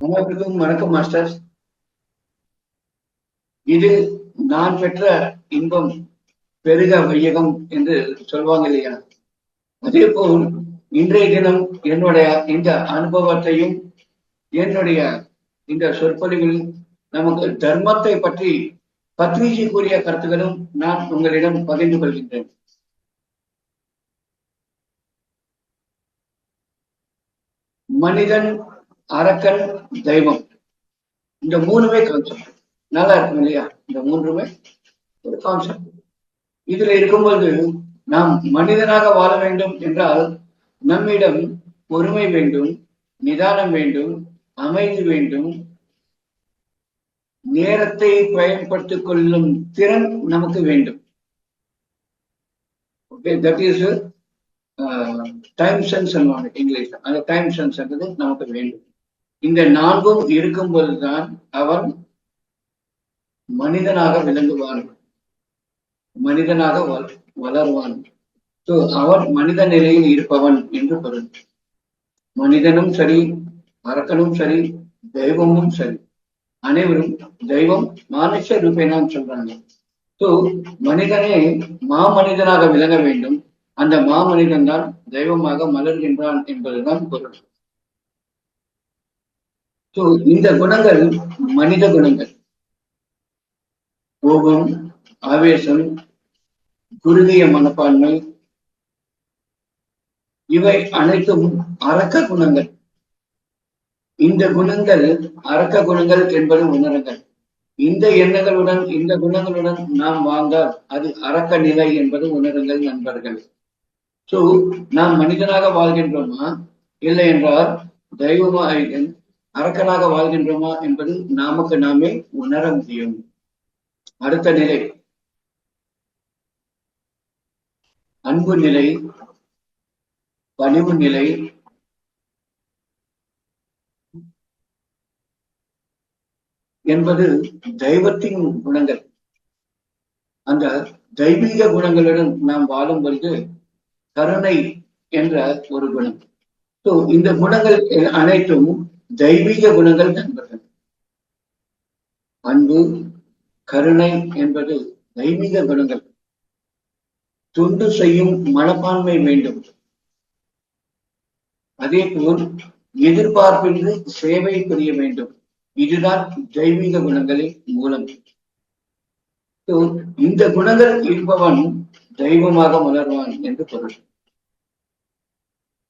அனைவருக்கும் வணக்கம் மாஸ்டர் இது நான் பெற்ற இன்பம் பெருக வையகம் என்று சொல்வாங்க இல்லையா? அதே போல் இன்றைய தினம் என்னுடைய இந்த அனுபவத்தையும் என்னுடைய இந்த சொற்பொழிவில் நமக்கு தர்மத்தை பற்றி பத்ரிஜி கூறிய கருத்துக்களும் நான் உங்களிடம் பகிர்ந்து கொள்கின்றேன். மனிதன் அரக்கன் தெய்வம். இந்த மூணுமே கான்செப்ட் நல்லா இருக்கும் இல்லையா? இந்த மூன்றுமே ஒரு கான்செப்ட் இதுல இருக்கும்போது நாம் மனிதனாக வாழ வேண்டும் என்றால் நம்மிடம் பொறுமை வேண்டும் நிதானம் வேண்டும் அமைதி வேண்டும். நேரத்தை பயன்படுத்திக் கொள்ளும் திறன் நமக்கு வேண்டும். Okay that is time sense English அந்த டைம் சென்ஸ்ன்றது நமக்கு வேண்டும். இந்த நான்கும் இருக்கும்போதுதான் அவன் மனிதனாக விளங்குவான் மனிதனாக வள- வளருவான் ஸோ அவன் மனித நிலையில் இருப்பவன் என்று பொருள். மனிதனும் சரி அரக்கனும் சரி தெய்வமும் சரி. அனைவரும் தெய்வம் மனுஷ ரூபேனான்னு சொல்றாங்க. ஸோ மனிதனே மாமனிதனாக விளங்க வேண்டும். அந்த மாமனிதன் தான் தெய்வமாக மலர்கின்றான் என்பதுதான் பொருள். ஸோ இந்த குணங்கள் மனித குணங்கள். கோபம் ஆவேசம் குறுகிய மனப்பான்மை இவை அனைத்தும் அரக்க குணங்கள். இந்த குணங்கள் அரக்க குணங்கள் என்பது உணருங்கள். இந்த எண்ணங்களுடன் இந்த குணங்களுடன் நாம் வாழ்ந்தால் அது அரக்க நிலை என்பது உணருங்கள் நண்பர்கள். சோ நாம் மனிதனாக வாழ்கின்றோமா? இல்லை என்றால் தெய்வமா அரக்கனாக வாழ்கின்றோமா என்பது நமக்கு நாமே உணர முடியும். அடுத்த நிலை. அன்பு நிலை பணிவு நிலை என்பது தெய்வத்தின் குணங்கள். அந்த தெய்வீக குணங்களுடன் நாம் வாழும் பொழுது கருணை என்ற ஒரு குணம். ஸோ இந்த குணங்கள் அனைத்தும் தெய்வீக குணங்கள் நண்பர்கள் அன்பு கருணை என்பது தெய்வீக குணங்கள். தொண்டு செய்யும் மனப்பான்மை வேண்டும். அதே போல் எதிர்பார்ப்பின்றி சேவை புரிய வேண்டும். இதுதான் தெய்வீக குணங்களின் மூலம். இந்த குணங்கள் இருப்பவன் தெய்வமாக மலர்வான் என்று பொருள்.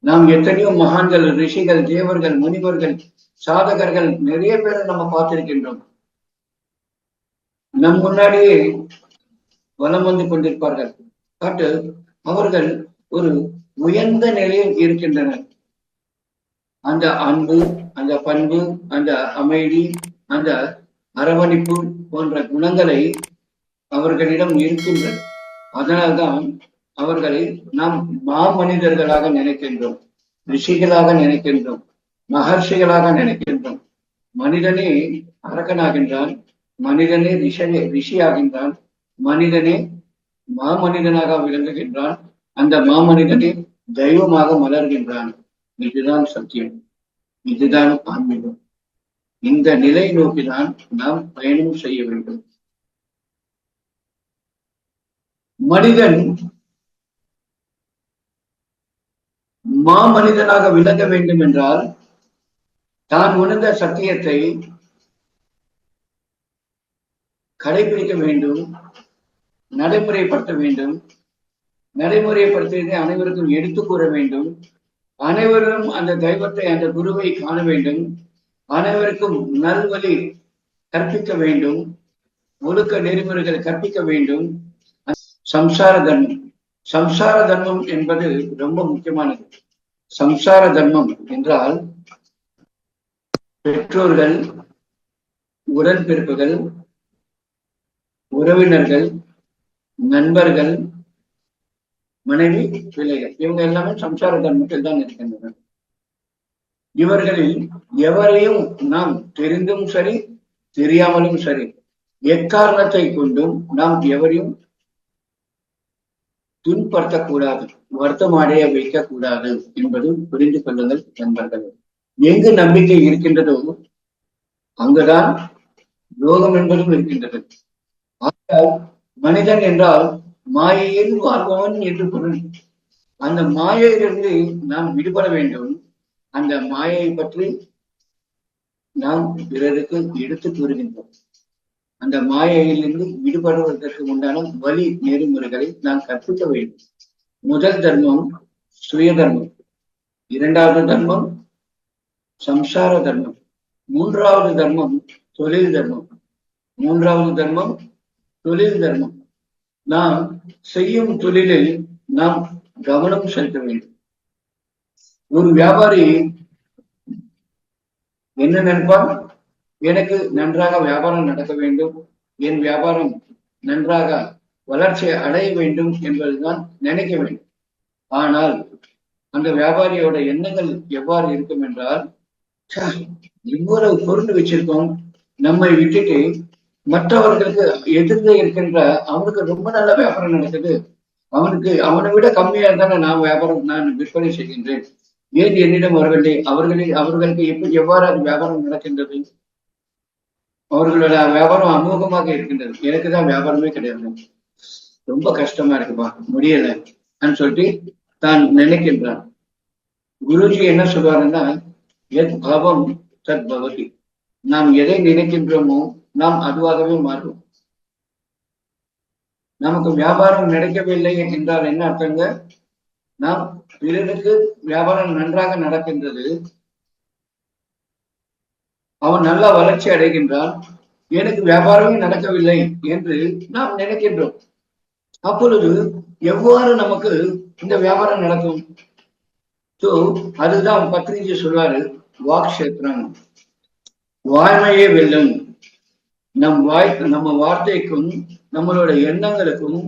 நாம் எத்தனையோ மகான்கள் ரிஷிகள் தேவர்கள் முனிவர்கள் சாதகர்கள் நிறைய பேரை நம்ம பார்த்திருக்கின்றோம். நம் முன்னாடியே வலம் வந்து கொண்டிருப்பார்கள். பட் அவர்கள் ஒரு உயர்ந்த நிலையில் இருக்கின்றனர். அந்த அன்பு அந்த பண்பு அந்த அமைதி அந்த அரவணைப்பு போன்ற குணங்களை அவர்களிடம் இருக்கின்றன. அதனால்தான் அவர்களை நாம் மாமனிதர்களாக நினைக்கின்றோம் ரிஷிகளாக நினைக்கின்றோம் மகர்ஷிகளாக நினைக்கின்றோம். மனிதனே அரக்கனாகின்றான் மனிதனே ரிஷனே ரிஷியாகின்றான் மனிதனே மாமனிதனாக விளங்குகின்றான் அந்த மாமனிதனே தெய்வமாக மலர்கின்றான். இதுதான் சத்தியம். இதுதான் ஆன்மீகம். இந்த நிலை நோக்கிதான் நாம் பயணம் செய்ய வேண்டும். மனிதன் மாமனிதனாக விளங்க வேண்டும் என்றால் தான் உணர்ந்த சத்தியத்தை கடைபிடிக்க வேண்டும் நடைமுறைப்படுத்த வேண்டும் நடைமுறைப்படுத்தியதை அனைவருக்கும் எடுத்து கூற வேண்டும். அனைவரும் அந்த தெய்வத்தை அந்த குருவை காண வேண்டும். அனைவருக்கும் நல்வழி கற்பிக்க வேண்டும். ஒழுக்க நெறிமுறைகளை கற்பிக்க வேண்டும். சம்சார தர்மம் சம்சார தர்மம் என்பது ரொம்ப முக்கியமானது. சம்சார தர்மம் என்றால் பெற்றோர்கள் உடன்பிறப்புகள் உறவினர்கள் நண்பர்கள் மனைவி பிள்ளைகள் இவங்க எல்லாமே சம்சார தர்மத்தில் தான் இருக்கின்றனர். இவர்களில் எவரையும் நாம் தெரிந்தும் சரி தெரியாமலும் சரி எக்காரணத்தை கொண்டும் நாம் எவரையும் துன்படுத்தக்கூடாது வருத்தம் அடைய வைக்க கூடாது என்பது புரிந்து கொள்ளுங்கள் நண்பர்கள். எங்கு நம்பிக்கை இருக்கின்றதோ அங்குதான் யோகம் என்பதும் இருக்கின்றது. ஆனால் மனிதன் என்றால் மாயையில் வாழ்பவன் என்று பொருள். அந்த மாயையிலிருந்து நாம் விடுபட வேண்டும். அந்த மாயையை பற்றி நாம் பிறருக்கு எடுத்து கூறுகின்றோம். அந்த மாயையிலிருந்து விடுபடுவதற்கு உண்டான வழி நெறிமுறைகளை நாம் கற்பிக்க வேண்டும். முதல் தர்மம் சுய தர்மம். இரண்டாவது தர்மம் சம்சார தர்மம். மூன்றாவது தர்மம் தொழில் தர்மம். மூன்றாவது தர்மம் தொழில் தர்மம். நாம் செய்யும் தொழிலில் நாம் கவனம் செலுத்த வேண்டும். ஒரு வியாபாரி என்ன நினைப்பான்? எனக்கு நன்றாக வியாபாரம் நடக்க வேண்டும். என் வியாபாரம் நன்றாக வளர்ச்சி அடைய வேண்டும் என்பதுதான் நினைக்க வேண்டும். ஆனால் அந்த வியாபாரியோட எண்ணங்கள் எவ்வாறு இருக்கும் என்றால் இவ்வளவு பொருள் வச்சிருக்கோம். நம்மை விட்டுட்டு மற்றவர்களுக்கு எதிர்த்து இருக்கின்ற அவனுக்கு ரொம்ப நல்ல வியாபாரம் நடக்குது. அவனுக்கு அவனை விட கம்மியா தானே நான் வியாபாரம் நான் விற்பனை செய்கின்றேன். ஏன் என்னிடம் வரவில்லை? அவர்களே அவர்களுக்கு எப்படி எவ்வாறு அது வியாபாரம் நடக்கின்றது? அவர்களோட வியாபாரம் அமோகமாக இருக்கின்றது. எனக்கு தான் வியாபாரமே கிடையாது. ரொம்ப கஷ்டமா இருக்குப்பா. முடியல. அப்படின்னு சொல்லிட்டு தான் நினைக்கின்றான் குருஜி என்ன சொல்வாருன்னா எத் பவம் தத் பவதி. நாம் எதை நினைக்கின்றோமோ நாம் அதுவாகவே மாறுவோம். நமக்கு வியாபாரம் நடக்கவில்லை என்றால் என்ன அர்த்தங்க? நாம் பிறருக்கு வியாபாரம் நன்றாக நடக்கின்றது. அவன் நல்லா வளர்ச்சி அடைகின்றான். எனக்கு வியாபாரமே நடக்கவில்லை என்று நாம் நினைக்கின்றோம். அப்பொழுது எவ்வாறு நமக்கு இந்த வியாபாரம் நடக்கும்? சோ அதுதான் பத்ரிஜி சொல்வாரு வாக்ஷேத்ரம் வாய்மையே வெல்லும். நம் வாய் நம்ம வார்த்தைக்கும் நம்மளோட எண்ணங்களுக்கும்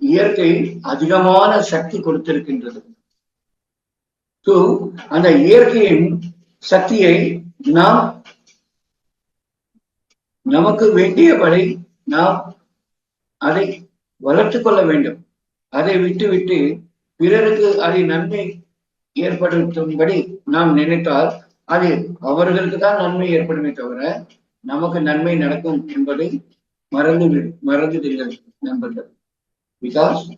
இயற்கை அதிகமான சக்தி கொடுத்திருக்கின்றது. சோ அந்த இயற்கையின் சக்தியை நாம் நமக்கு வேண்டியபடி நாம் அதை வளர்த்துக் கொள்ள வேண்டும். அதை விட்டுவிட்டு பிறருக்கு அதை நன்மை ஏற்படுத்தும்படி நாம் நினைத்தால் அது அவர்களுக்கு தான் நன்மை ஏற்படுமே தவிர நமக்கு நன்மை நடக்கும் என்பதை மறந்து விடு- மறந்துடுங்கள் நண்பர்கள். Because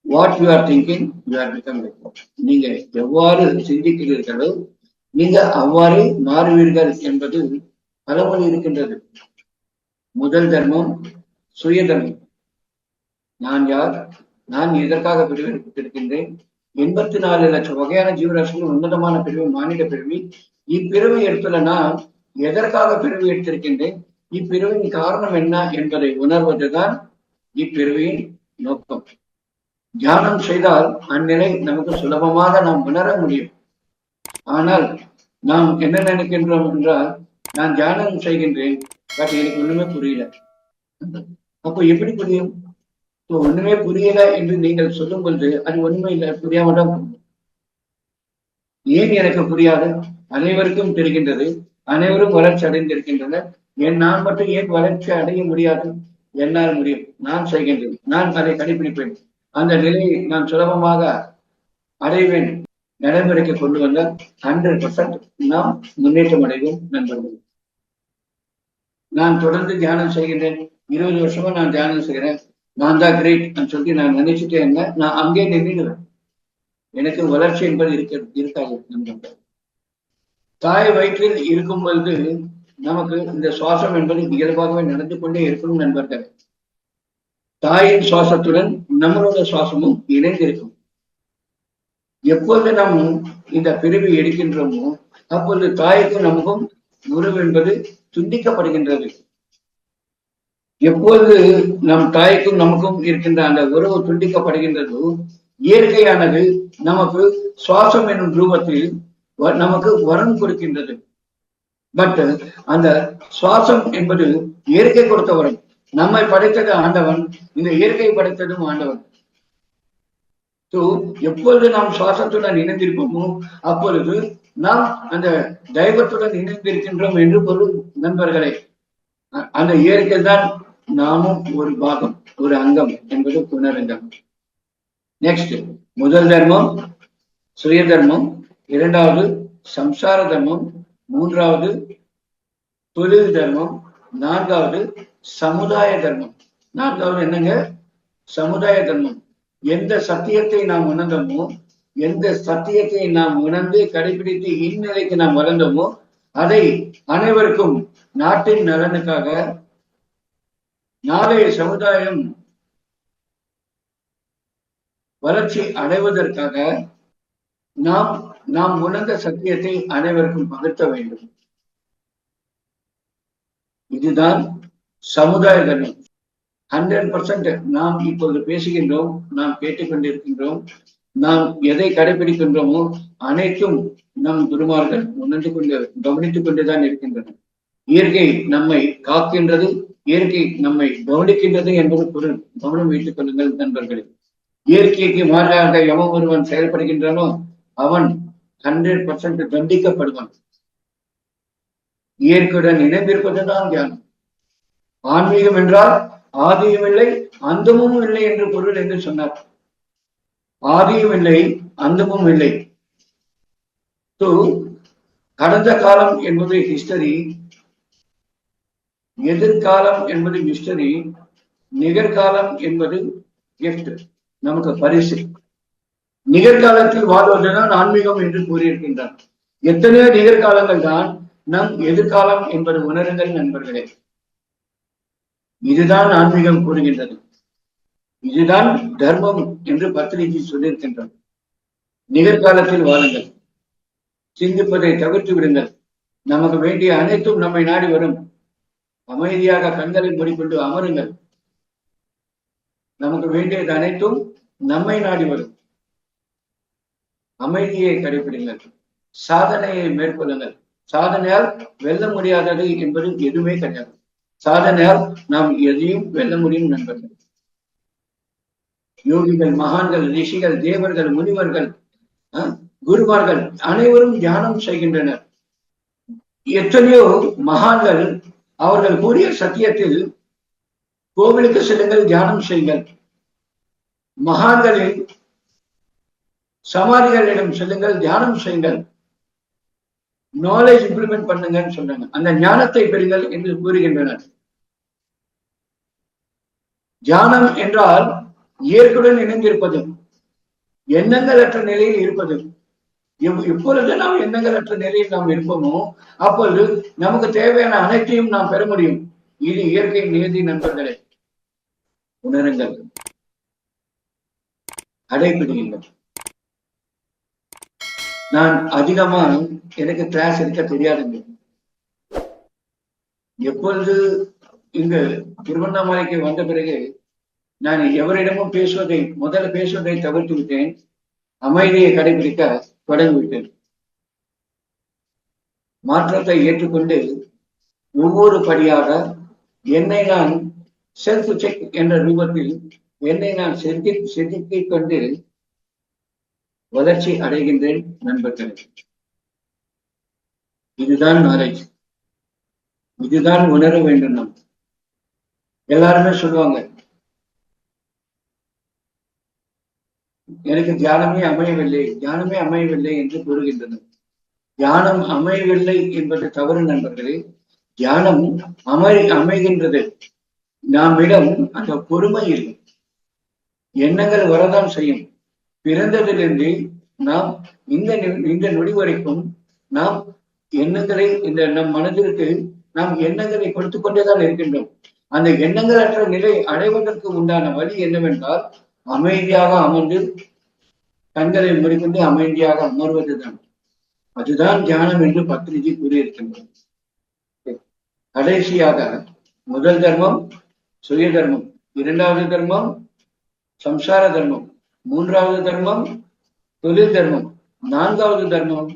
what you are thinking you are become நீங்க எவ்வாறு சிந்திக்கிறீர்களோ நீங்க அவ்வாறே மாறுவீர்கள் என்பது பலமொழி இருக்கின்றது. முதல் தர்மம் சுய தர்மம். நான் யார்? நான் எதற்காக பிரிவெடுத்திருக்கின்றேன் எண்பத்தி நாலு லட்சம் வகையான ஜீவராசிகள் உன்னதமான பிரிவு மானிட பிரிவு. இப்பிரிவை எடுத்துல நான் எதற்காக பிரிவு எடுத்திருக்கின்றேன்? இப்பிரிவின் காரணம் என்ன என்பதை உணர்வதுதான் இப்பிரிவின் நோக்கம். தியானம் செய்தால் அந்நிலை நமக்கு சுலபமாக நாம் உணர முடியும். ஆனால் நாம் என்ன நினைக்கின்றோம் என்றால் நான் தியானம் செய்கின்றேன் பட் எனக்கு ஒண்ணுமே புரியல. அப்போ எப்படி புரியும்? இப்போ ஒண்ணுமே புரியல என்று நீங்கள் சொல்லும் பொழுது அது ஒண்ணுமே இல்லை புரியாம தான் ஏன் எனக்கு புரியாது? அனைவருக்கும் தெரிகின்றது அனைவரும் வளர்ச்சி அடைந்திருக்கின்றனர். என் நான் மட்டும் ஏன் வளர்ச்சி அடைய முடியாது? என்னால் முடியும். நான் செய்கின்றேன். நான் அதை கடைபிடிப்பேன் அந்த நிலையை நான் சுலபமாக அடைவேன். நடைமுறைக்கு கொண்டு வந்தால் ஹண்ட்ரட் பர்சன்ட் நாம் முன்னேற்றம் அடைவோம் நண்பர்கள். நான் தொடர்ந்து தியானம் செய்கின்றேன். இருபது வருஷமா நான் தியானம் செய்கிறேன். நான் தான் கிரேட் சொல்லி நான் நினைச்சுட்டே இருந்தேன். நான் அங்கே நின்றுடுவேன் எனக்கு வளர்ச்சி என்பது இருக்க இருக்காது நண்பர்கள். தாய் வயிற்றில் இருக்கும் பொழுது நமக்கு இந்த சுவாசம் என்பது இயல்பாகவே நடந்து கொண்டே இருக்கணும் நண்பர்கள். தாயின் சுவாசத்துடன் நம்மளோட சுவாசமும் இணைந்திருக்கும். எப்போது நாம் இந்த பிரிவை எடுக்கின்றோமோ அப்பொழுது தாய்க்கும் நமக்கும் உறவு என்பது துண்டிக்கப்படுகின்றது. எப்போது நம் தாய்க்கும் நமக்கும் இருக்கின்ற அந்த உறவு துண்டிக்கப்படுகின்றதோ இயற்கையானது நமக்கு சுவாசம் என்னும் ரூபத்தில் வ- நமக்கு வரம் கொடுக்கின்றது. பட் அந்த சுவாசம் என்பது இயற்கை கொடுத்த வரம். நம்மை படைத்தது ஆண்டவன் இந்த இயற்கை படைத்ததும் ஆண்டவன். ஸோ எப்பொழுது நாம் சுவாசத்துடன் இணைந்திருப்போமோ அப்பொழுது நாம் அந்த தெய்வத்துடன் இணைந்திருக்கின்றோம் என்று பொருள் நண்பர்களே. அந்த இயற்கை தான் நாமும் ஒரு பாகம் ஒரு அங்கம் என்பது புனரங்கம். நெக்ஸ்ட் முதல் தர்மம் சுய தர்மம். இரண்டாவது சம்சார தர்மம். மூன்றாவது தொழில் தர்மம். நான்காவது சமுதாய தர்மம். நான்காவது என்னங்க? சமுதாய தர்மம். எந்த சத்தியத்தை நாம் உணர்ந்தோமோ எந்த சத்தியத்தை நாம் உணர்ந்து கடைபிடித்து இந்நிலைக்கு நாம் வளர்ந்தோமோ அதை அனைவருக்கும் நாட்டின் நலனுக்காக நாளைய சமுதாயம் வளர்ச்சி அடைவதற்காக நாம் நாம் உணர்ந்த சத்தியத்தை அனைவருக்கும் பகிர்த்த வேண்டும். இதுதான் சமுதாய தர்மம் ஹண்ட்ரட் பர்சன்ட் நாம் இப்பொழுது பேசுகின்றோம் நாம் கேட்டுக்கொண்டிருக்கின்றோம் நாம் எதை கடைபிடிக்கின்றோமோ அனைத்தும் நம் குருமார்கள் உணர்ந்து கொண்டு கவனித்துக் கொண்டுதான் இருக்கின்றன இயற்கை நம்மை காக்கின்றது இயற்கை நம்மை கவனிக்கின்றது என்பது பொருள். கவனம் வைத்துக் கொள்ளுங்கள் நண்பர்களே. இயற்கைக்கு மாறாக எவன் ஒருவன் செயல்படுகின்றனோ அவன் ஹண்ட்ரட் பர்சன்ட் தண்டிக்கப்படுவான். இயற்கையுடன் இணைந்திருப்பதுதான் தியானம் ஆன்மீகம் என்றால் ஆதியும் இல்லை அந்தமும் இல்லை என்று பொருள் என்று சொன்னார். ஆதியும் இல்லை அந்தமும் இல்லை. கடந்த காலம் என்பது ஹிஸ்டரி எதிர்காலம் என்பது மிஸ்டரி நிகர்காலம் என்பது கிஃப்ட் நமக்கு பரிசு. நிகழ்காலத்தில் வாழ்வதுதான் ஆன்மீகம் என்று கூறியிருக்கின்றார். எத்தனையோ நிகழ்காலங்கள் தான் நம் எதிர்காலம் என்பது உணருங்கள் நண்பர்களே. இதுதான் ஆன்மீகம் கூறுகின்றது. இதுதான் தர்மம் என்று பத்திரிகை சொல்லியிருக்கின்றது. நிகழ்காலத்தில் வாழுங்கள். சிந்திப்பதை தவிர்த்து விடுங்கள். நமக்கு வேண்டிய அனைத்தும் நம்மை நாடி வரும். அமைதியாக கண்களை மூடிக்கொண்டு அமருங்கள். நமக்கு வேண்டியது அனைத்தும் நம்மை நாடி வரும். அமைதியை கடைபிடிங்கள் சாதனையை மேற்கொள்ளுங்கள். சாதனையால் வெல்ல முடியாதது என்பது எதுவுமே கிடையாது. சாதனையால் நாம் எதையும் வெல்ல முடியும் நண்பர்கள். யோகிகள் மகான்கள் ரிஷிகள் தேவர்கள் முனிவர்கள் குருமார்கள் அனைவரும் தியானம் செய்கின்றனர். எத்தனையோ மகான்கள் அவர்கள் கூறிய சத்தியத்தில் கோவிலுக்கு செல்லுங்கள் தியானம் செய்யுங்கள். மகான்களில் சமாதிகளிடம் செல்லுங்கள் தியானம் செய்யுங்கள். நாலேஜ் இம்ப்ளிமெண்ட் பண்ணுங்கன்னு சொன்னாங்க. அந்த ஞானத்தை பெறுங்கள் என்று கூறுகின்றனர். தியானம் என்றால் இயற்கையுடன் இணைந்திருப்பது எண்ணங்கள் நிலையில் இருப்பது. எப்பொழுது நாம் எண்ணங்களற்ற அற்ற நிலையில் நாம் இருப்போமோ அப்பொழுது நமக்கு தேவையான அனைத்தையும் நாம் பெற முடியும். இது இயற்கை நியதி நண்பர்களே. உணருங்கள். அடைபிடியுங்கள். நான் அதிகமா எனக்கு கிளாஸ் எடுக்க தெரியாதுங்க. எப்பொழுது இங்கு திருவண்ணாமலைக்கு வந்த பிறகு நான் எவரிடமும் பேசுவதை முதல்ல பேசுவதை தவிர்த்து விட்டேன். அமைதியை கடைபிடிக்க தொடங்கிவிட்டேன் மாற்றத்தை ஏற்றுக்கொண்டு ஒவ்வொரு படியாக என்னை நான் செல்ஃப் செக் என்ற ரூபத்தில் என்னை நான் செதுக்கி செதுக்கிக் கொண்டு வளர்ச்சி அடைகின்றேன் நண்பர்களே. இதுதான் நாலேஜ். இதுதான் உணர வேண்டும் நாம். எல்லாருமே சொல்லுவாங்க எனக்கு தியானமே அமையவில்லை தியானமே அமையவில்லை என்று கூறுகின்றனர். தியானம் அமையவில்லை என்பது தவறு நண்பர்களே. தியானம் அமை அமைகின்றது. நம்மிடம் அந்த பொறுமை இல்லை. எண்ணங்கள் வரதான் செய்யும். பிறந்ததிலிருந்து நாம் இந்த இந்த நொடி வரைக்கும் நாம் எண்ணங்களை இந்த நம் மனதிற்கு நாம் எண்ணங்களை கொடுத்து கொண்டேதான் இருக்கின்றோம். அந்த எண்ணங்கள் அற்ற நிலை அடைவதற்கு உண்டான வழி என்னவென்றால் அமைதியாக அமர்ந்து கண்களை மூடிக்கொண்டு அமைதியாக அமர்வதுதான். அதுதான் தியானம் என்று பத்ரிஜி கூறியிருக்கின்றோம் கடைசியாக முதல் தர்மம் சுய தர்மம் இரண்டாவது தர்மம் சம்சார தர்மம். மூன்றாவது தர்மம் தொழில் தர்மம் நான்காவது தர்மம்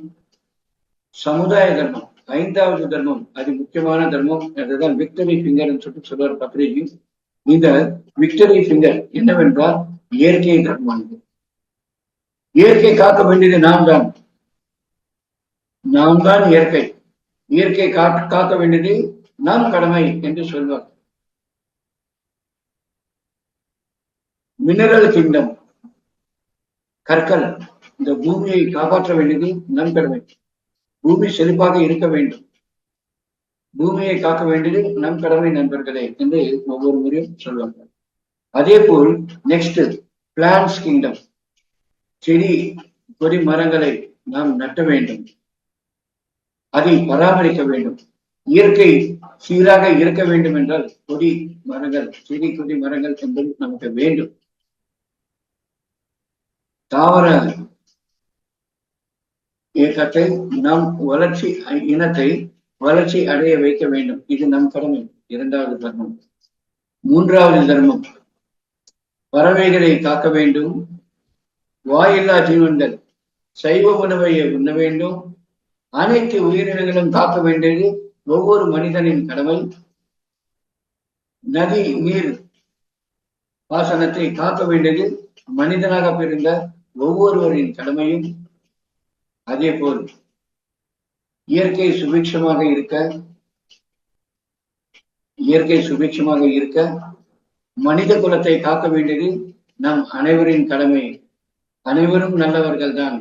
சமுதாய தர்மம் ஐந்தாவது தர்மம் அது முக்கியமான தர்மம் அதுதான் விக்டரி பிங்கர் சொல்லிட்டு சொல்வார் பத்ரிஜி. இந்த விக்டரி பிங்கர் என்னவென்றால் இயற்கை தர்மம் இயற்கை காக்க வேண்டியது நாம் தான். நாம் தான் இயற்கை. இயற்கை காக்க வேண்டியது நாம் கடமை என்று சொல்வார். மினரல் கிங்டம் கற்கள் இந்த பூமியை காப்பாற்ற வேண்டியது நம் கடமை பூமி செழிப்பாக இருக்க வேண்டும். பூமியை காக்க வேண்டியது நம் கடமை நண்பர்களே என்று ஒவ்வொரு முறையும் சொல்வார்கள். அதே போல் நெக்ஸ்ட் பிளான்ஸ் கிங்டம் செடி கொடி மரங்களை நாம் நட்ட வேண்டும். அதை பராமரிக்க வேண்டும். இயற்கை சீராக இருக்க வேண்டும் என்றால் கொடி மரங்கள் செடி கொடி மரங்கள் என்பது நமக்கு வேண்டும். தாவர இயக்கத்தை நாம் வளர்ச்சி இனத்தை வளர்ச்சி அடைய வைக்க வேண்டும். இது நம் கடமை. இரண்டாவது தர்மம். மூன்றாவது தர்மம். பறவைகளை காக்க வேண்டும். வாயில்லா ஜீவன்கள். சைவ உணவை உண்ண வேண்டும். அனைத்து உயிரினங்களும் காக்க வேண்டியது ஒவ்வொரு மனிதனின் கடமை. நதி நீர் பாசனத்தை காக்க வேண்டியது மனிதனாக பிறந்த ஒவ்வொருவரின் கடமையும் அதே போல் இயற்கை சுபிக்ஷமாக இருக்க இயற்கை சுபிக்ஷமாக இருக்க மனித குலத்தை காக்க வேண்டியது நம் அனைவரின் கடமை. அனைவரும் நல்லவர்கள் தான்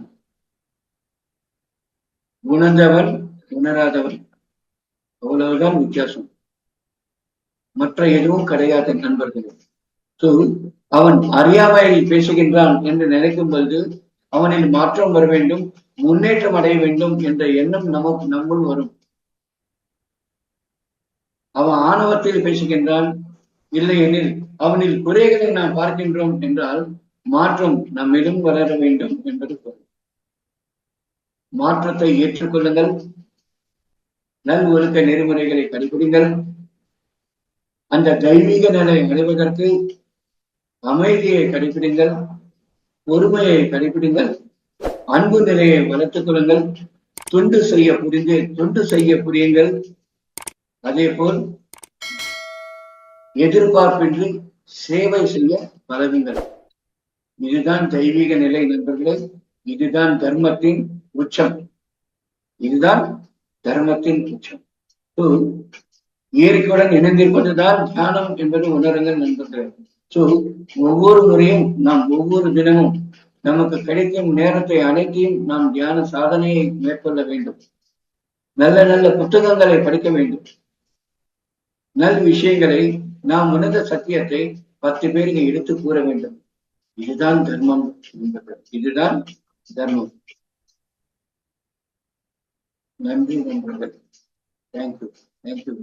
உணர்ந்தவன் உணராதவன் அவ்வளவுதான் வித்தியாசம். மற்ற எதுவும் கிடையாது நண்பர்கள். ஸோ அவன் அறியாமையில் பேசுகின்றான் என்று நினைக்கும் பொழுது அவனில் மாற்றம் வர வேண்டும் முன்னேற்றம் அடைய வேண்டும் என்ற எண்ணம் நமக்கு நம்முள் வரும். அவன் ஆணவத்தில் பேசுகின்றான் இல்லை எனில் அவனில் குறைகளை நாம் பார்க்கின்றோம் என்றால் மாற்றம் நம்மிடம் வளர வேண்டும் என்பது பொருள். மாற்றத்தை ஏற்றுக்கொள்ளுங்கள் நல் ஒழுக்க நெறிமுறைகளை கடைபிடிங்கள். அந்த தெய்வீக நிலை அடைவதற்கு அமைதியை கடைபிடிங்கள் பொறுமையை கடைபிடிங்கள் அன்பு நிலையை வளர்த்துக் கொள்ளுங்கள் தொண்டு செய்ய புரிந்து தொண்டு செய்ய புரியுங்கள். அதே போல் எதிர்பார்ப்பின்றி சேவை செய்ய பழகுங்கள். இதுதான் தெய்வீக நிலை நண்பர்களே இதுதான் தர்மத்தின் உச்சம். இதுதான் தர்மத்தின் உச்சம். இயற்கையுடன் இணைந்திருப்பதுதான் தியானம் என்பது உணருங்கள் நண்பர்களே. சோ ஒவ்வொரு முறையும் நாம் ஒவ்வொரு தினமும் நமக்கு கிடைக்கும் நேரத்தை அனைத்தையும் நாம் தியான சாதனையை மேற்கொள்ள வேண்டும். நல்ல நல்ல புத்தகங்களை படிக்க வேண்டும். நல் விஷயங்களை நாம் உணர்ந்த சத்தியத்தை பத்து பேருக்கு எடுத்து கூற வேண்டும். இதுதான் தர்மம் என்பது. இதுதான் தர்மம். நன்றி நண்பர்கள். Thank you thank you